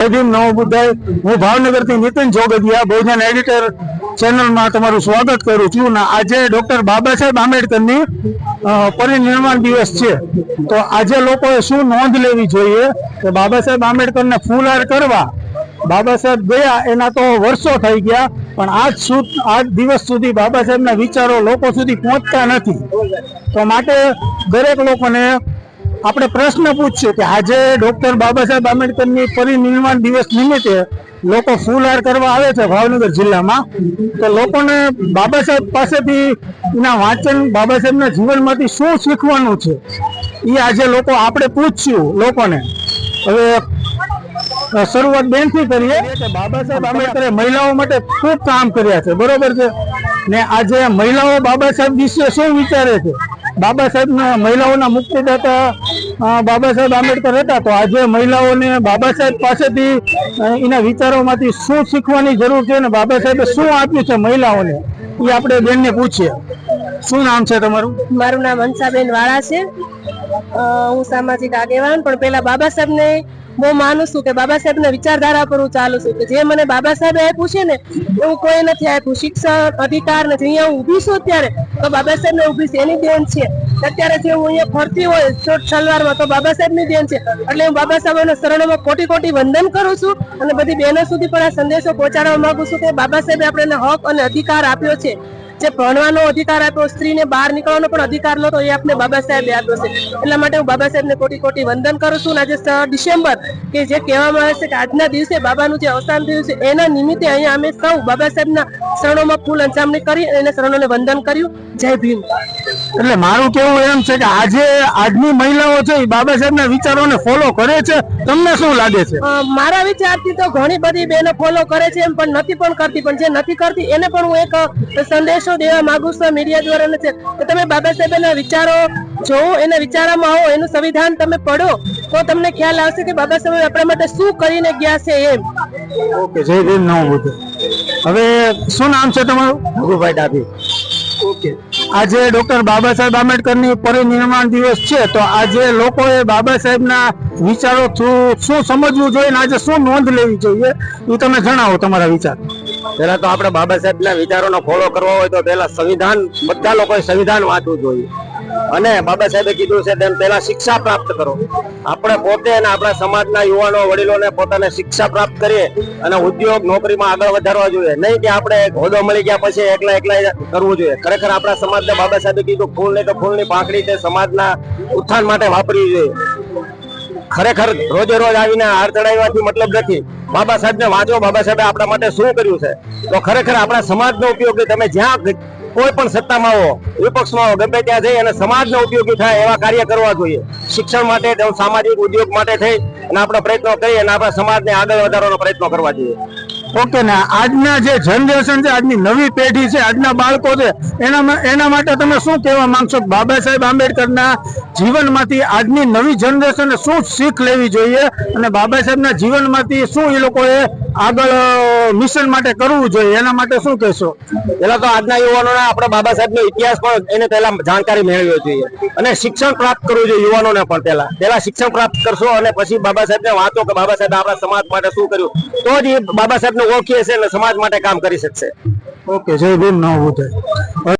બુદ્ધાય હું ભાવનગરથી નીતિન જોગદિયા, ભોજન એડિટર ચેનલમાં તમારું સ્વાગત કરું છું. ને, આજે ડૉક્ટર બાબા સાહેબ આંબેડકરની પરિનિર્માણ દિવસ છે. તો આજે લોકોએ શું નોંધ લેવી જોઈએ કે બાબા સાહેબ આંબેડકરને ફૂલહાર કરવા? બાબા સાહેબ ગયા, એના તો વર્ષો થઈ ગયા, પણ આજ સુધ આજ દિવસ સુધી બાબા સાહેબના વિચારો લોકો સુધી પહોંચતા નથી. તો માટે દરેક લોકોને આપણે પ્રશ્ન પૂછીએ કે આજે ડોક્ટર બાબા સાહેબ આંબેડકરની પરિનિર્વાણ દિવસ નિમિત્તે લોકો ફૂલહાર કરવા આવે છે ભાવનગર જિલ્લામાં. તો લોકોને બાબા સાહેબ પાસેથી એના વાંચન બાબા સાહેબના જીવનમાંથી શું શીખવાનું છે? એ આજે લોકો આપણે પૂછ્યું લોકોને. હવે શરૂઆત બેનથી કરીએ કે બાબા સાહેબ આંબેડકરે મહિલાઓ માટે ખૂબ કામ કર્યા છે. બરોબર છે? ને આજે મહિલાઓ બાબા સાહેબ વિશે શું વિચારે છે? બાબા સાહેબના મહિલાઓના મુક્તિદાતા બાબા સાહેબ આંબેડકર હતા, તો આજે મહિલાઓને બાબા સાહેબ પાસેથી એના વિચારોમાંથી શું શીખવાની જરૂર છે ને બાબા સાહેબે શું આપ્યું છે મહિલાઓને? એ આપણે બેનને પૂછીએ. શું નામ છે તમારું? મારું નામ હંસાબેન વાળા છે. હું સામાજિક આગેવાન, પણ પેલા બાબા સાહેબને બહુ માનું છું કે બાબા સાહેબના વિચારધારા પર હું ચાલુ છું કે જે મને બાબા સાહેબે આપ્યું છે ને, એવું કોઈ નથી આપ્યું. શિક્ષણ અધિકાર નથી. અહીંયા હું ઊભી છું અત્યારે, તો બાબા સાહેબને ઊભી છે. એની દેન છે. અત્યારે જે હું અહીંયા ફરતી હોય શોર્ટ સલવારમાં, તો બાબા સાહેબની દેન છે. એટલે હું બાબા સાહેબના શરણોમાં કોટી કોટી વંદન કરું છું અને બધી બહેનો સુધી પણ આ સંદેશો પહોંચાડવા માંગુ છું કે બાબા સાહેબે આપણને હક અને અધિકાર આપ્યો છે. જે ભણવાનો અધિકાર આપ્યો, સ્ત્રીને બહાર નીકળવાનો પણ અધિકાર નતો એ આપણે બાબા સાહેબે આપ્યો છે. એટલા માટે હું બાબા સાહેબને કોટી કોટી વંદન કરું છું. આજે સ- ડિસેમ્બર, કે જે કહેવામાં આવે છે કે આજના દિવસે બાબાનું જે અવસાન થયું છે, એના નિમિત્તે અહીંયા અમે સૌ બાબા સાહેબના શરણોમાં ફૂલ અંજામણી કરી અને શરણોને વંદન કર્યું. જય ભીમ. એટલે મારું કેવું એમ છે કે આજે આજની મહિલાઓ છે એ બાબા સાહેબના વિચારોને ફોલો કરે છે. તમને શું લાગે છે? મારા વિચારથી તો ઘણી બધી બહેનો ફોલો કરે છે એમ પણ નથી પણ કરતી. પણ જે નથી કરતી એને પણ હું એક સંદેશો દેવા માંગુ છું મીડિયા દ્વારા છે કે તમે બાબા સાહેબના વિચારો જોવો એના વિચારોમાં આવો એનું સંવિધાન તમે પડો તો તમને ખ્યાલ આવશે કે બાબા સાહેબ આપણા માટે શું કરીને ગયા છે એમ. ઓકે જય ભીમ નવ હવે શું નામ છે તમારું? ભગુભાઈ ડાભી. ઓકે. આજે ડોક્ટર બાબા સાહેબ આંબેડકરની પરિનિર્માણ દિવસ છે, તો આજે લોકોએ બાબા સાહેબના વિચારો થ્રુ શું સમજવું જોઈએ ને આજે શું નોંધ લેવી જોઈએ, એ તમે જણાવો તમારા વિચાર. પેલા તો આપણે બાબા સાહેબ ના વિચારોનો ફોલો કરવો હોય તો પેલા સંવિધાન, બધા લોકોએ સંવિધાન વાંચવું જોઈએ. અને બાબા સાહેબે કીધું છે તેમ પેલા શિક્ષા પ્રાપ્ત કરો. આપણે પોતે અને આપણા સમાજના યુવાનો, વડીલોને પોતાને શિક્ષા પ્રાપ્ત કરીએ અને ઉદ્યોગ, નોકરીમાં આગળ વધારવા જોઈએ. નહીં કે આપણે હોદ્દો મળી ગયા પછી એકલા એકલા કરવું જોઈએ. ખરેખર આપણા સમાજને બાબા સાહેબે કીધું ફૂલ નહીં તો ફૂલની પાંખડી તે સમાજના ઉત્થાન માટે વાપરવી જોઈએ. ખરેખર રોજે રોજ આવીને હાર ચડાવવાથી મતલબ નથી. બાબા સાહેબ ને વાંચો, બાબા સાહેબે આપણા માટે શું કર્યું છે? તો ખરેખર આપણા સમાજનો ઉપયોગી તમે જ્યાં કોઈ પણ સત્તામાં આવો, વિપક્ષમાં આવો, ગમે ત્યાં જઈ અને સમાજનો ઉપયોગી થાય એવા કાર્ય કરવા જોઈએ. શિક્ષણ માટે, સામાજિક ઉદ્યોગ માટે થઈ અને આપણે પ્રયત્નો કરી અને આપણા સમાજને આગળ વધારવાનો પ્રયત્ન કરવા જોઈએ. ઓકે, ને આજના જે જનરેશન છે, આજની નવી પેઢી છે, આજના બાળકો છે એના એના માટે તમે શું કહેવા માંગશો? બાબા સાહેબ આંબેડકરના જીવનમાંથી આજની નવી જનરેશન શું શીખ લેવી જોઈએ? અને બાબા સાહેબના જીવનમાંથી શું એ લોકોએ આગળ મિશન માટે કરવું જોઈએ. એના માટે શું કહેશો? પેલા તો આજના યુવાનોને આપણે બાબા સાહેબ નો ઇતિહાસ પણ એને પહેલા જાણકારી મેળવવી જોઈએ. અને શિક્ષણ પ્રાપ્ત કરવું જોઈએ યુવાનોને પણ પહેલા. પહેલા શિક્ષણ પ્રાપ્ત કરશો અને પછી બાબા સાહેબ ને વાંચો કે બાબા સાહેબ આપણા સમાજ માટે શું કર્યું, તો જ એ બાબા સાહેબ ને ઓળખી હશે અને સમાજ માટે કામ કરી શકશે. ઓકે, જય ભીમ બુદ્ધ